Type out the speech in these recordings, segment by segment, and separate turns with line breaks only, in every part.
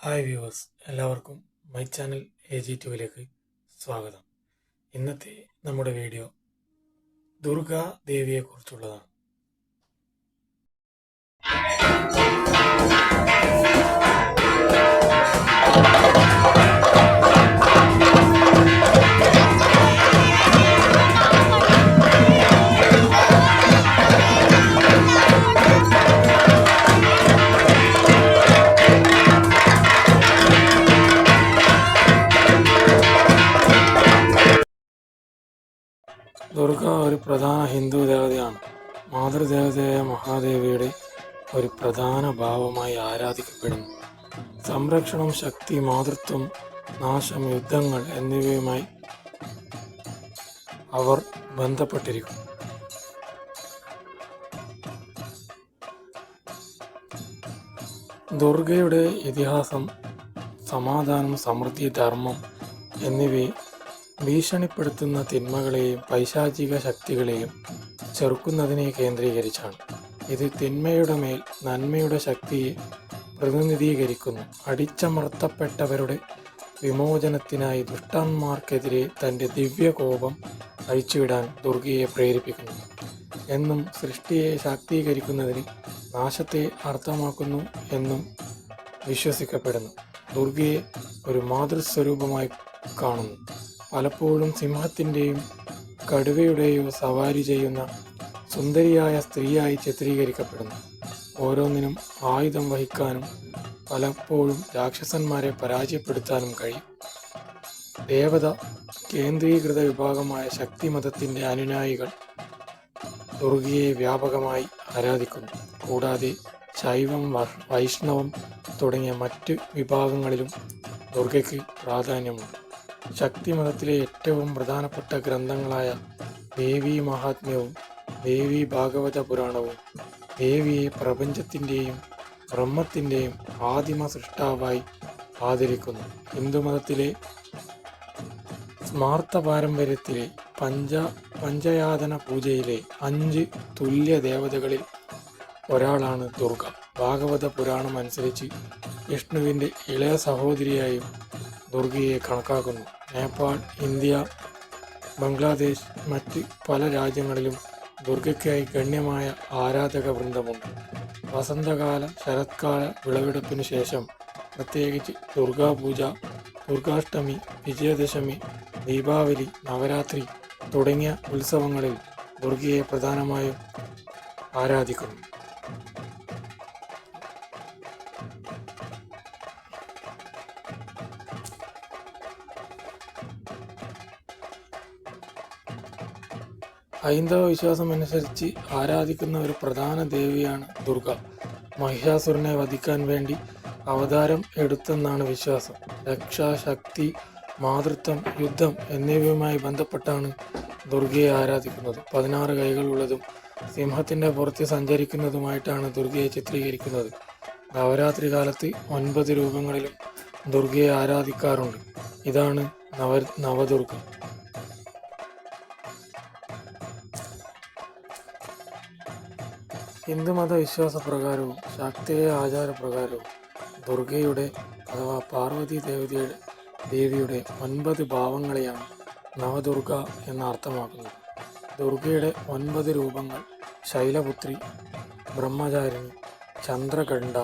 Hi viewers എല്ലാവർക്കും my channel A G ടുവിലേക്ക് സ്വാഗതം. ഇന്നത്തെ നമ്മുടെ വീഡിയോ ദുർഗാ ദേവിയെക്കുറിച്ചുള്ളതാണ് ദുർഗ ഒരു പ്രധാന ഹിന്ദു ദേവതയാണ്. മാതൃദേവതയായ മഹാദേവിയുടെ ഒരു പ്രധാന ഭാവമായി ആരാധിക്കപ്പെടുന്നു. സംരക്ഷണം ശക്തി മാതൃത്വം നാശം യുദ്ധങ്ങൾ എന്നിവയുമായി അവർ ബന്ധപ്പെട്ടിരിക്കും ദുർഗയുടെ ഇതിഹാസം സമാധാനം സമൃദ്ധി ധർമ്മം എന്നിവയെ ഭീഷണിപ്പെടുത്തുന്ന തിന്മകളെയും പൈശാചിക ശക്തികളെയും ചെറുക്കുന്നതിനെ കേന്ദ്രീകരിച്ചാണ്. ഇത് തിന്മയുടെ മേൽ നന്മയുടെ ശക്തിയെ പ്രതിനിധീകരിക്കുന്നു. അടിച്ചമർത്തപ്പെട്ടവരുടെ വിമോചനത്തിനായി ദുഷ്ടന്മാർക്കെതിരെ തന്റെ ദിവ്യകോപം അഴിച്ചുവിടാൻ ദുർഗയെ പ്രേരിപ്പിക്കുന്നു. എന്നും സൃഷ്ടിയെ ശാക്തീകരിക്കുന്നതിന് നാശത്തെ അർത്ഥമാക്കുന്നു എന്നും വിശ്വസിക്കപ്പെടുന്നു. ദുർഗയെ ഒരു മാതൃസ്വരൂപമായി കാണുന്നു. പലപ്പോഴും സിംഹത്തിന്റെയും കടുവയുടെയോ സവാരി ചെയ്യുന്ന സുന്ദരിയായ സ്ത്രീയായി ചിത്രീകരിക്കപ്പെടുന്നു. ഓരോന്നിനും ആയുധം വഹിക്കാനും പലപ്പോഴും രാക്ഷസന്മാരെ പരാജയപ്പെടുത്താനും കഴിയും. ദേവത കേന്ദ്രീകൃത വിഭാഗമായ ശക്തിമതത്തിന്റെ അനുനായികൾ ദുർഗയെ വ്യാപകമായി ആരാധിക്കുന്നു. കൂടാതെ ശൈവം വൈഷ്ണവം തുടങ്ങിയ മറ്റ് വിഭാഗങ്ങളിലും ദുർഗയ്ക്ക് പ്രാധാന്യമുണ്ട്. ശക്തിമതത്തിലെ ഏറ്റവും പ്രധാനപ്പെട്ട ഗ്രന്ഥങ്ങളായ ദേവി മഹാത്മ്യവും ദേവി ഭാഗവത പുരാണവും ദേവിയെ പ്രപഞ്ചത്തിന്റെയും ബ്രഹ്മത്തിന്റെയും ആദിമ സൃഷ്ടാവായി ആദരിക്കുന്നു. ഹിന്ദുമതത്തിലെ സ്മാർത്ത പാരമ്പര്യത്തിലെ പഞ്ച പഞ്ചയാതന പൂജയിലെ അഞ്ച് തുല്യ ദേവതകളിൽ ഒരാളാണ് ദുർഗ. ഭാഗവത പുരാണം അനുസരിച്ച് വിഷ്ണുവിന്റെ ഇളയ സഹോദരിയായും ദുർഗയെ കണക്കാക്കുന്നു. നേപ്പാൾ ഇന്ത്യ ബംഗ്ലാദേശ് മറ്റ് പല രാജ്യങ്ങളിലും ദുർഗയ്ക്കായി ഗണ്യമായ ആരാധക വൃന്ദമുണ്ട് വസന്തകാല ശരത്കാല വിളവെടുപ്പിന് ശേഷം പ്രത്യേകിച്ച് ദുർഗാപൂജ ദുർഗാഷ്ടമി വിജയദശമി ദീപാവലി നവരാത്രി തുടങ്ങിയ ഉത്സവങ്ങളിൽ ദുർഗയെ പ്രധാനമായും ആരാധിക്കുന്നു. ഹൈന്ദവ വിശ്വാസം അനുസരിച്ച് ആരാധിക്കുന്ന ഒരു പ്രധാന ദേവിയാണ് ദുർഗ. മഹിഷാസുരനെ വധിക്കാൻ വേണ്ടി അവതാരം എടുത്തെന്നാണ് വിശ്വാസം. രക്ഷാശക്തി മാതൃത്വം യുദ്ധം എന്നിവയുമായി ബന്ധപ്പെട്ടാണ് ദുർഗയെ ആരാധിക്കുന്നത്. പതിനാറ് കൈകളുള്ളതും സിംഹത്തിന്റെ പുറത്ത് സഞ്ചരിക്കുന്നതുമായിട്ടാണ് ദുർഗയെ ചിത്രീകരിക്കുന്നത്. നവരാത്രി കാലത്ത് ഒൻപത് രൂപങ്ങളിലും ദുർഗയെ ആരാധിക്കാറുണ്ട്. ഇതാണ് നവ നവദുർഗ. ഹിന്ദുമത വിശ്വാസപ്രകാരവും ശാക്തേയ ആചാരപ്രകാരവും ദുർഗയുടെ അഥവാ പാർവതി ദേവതയുടെ ദേവിയുടെ ഒൻപത് ഭാവങ്ങളെയാണ് നവദുർഗ എന്ന് അർത്ഥമാക്കുന്നത് ദുർഗയുടെ ഒൻപത് രൂപങ്ങൾ ശൈലപുത്രി ബ്രഹ്മചാരിണി ചന്ദ്രഖണ്ഡ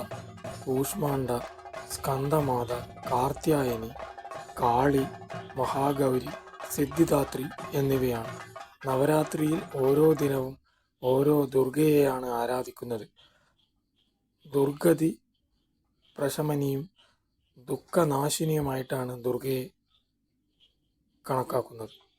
ഊഷ്മാണ്ഡ സ്കന്ദമാത കാർത്യായനി കാളി മഹാഗൗരി സിദ്ധിദാത്രി എന്നിവയാണ്. നവരാത്രിയിൽ ഓരോ ദിനവും ഓരോ ദുർഗയെയാണ് ആരാധിക്കുന്നത്. ദുർഗതി പ്രശമനിയും ദുഃഖനാശിനിയുമായിട്ടാണ് ദുർഗയെ കണക്കാക്കുന്നത്.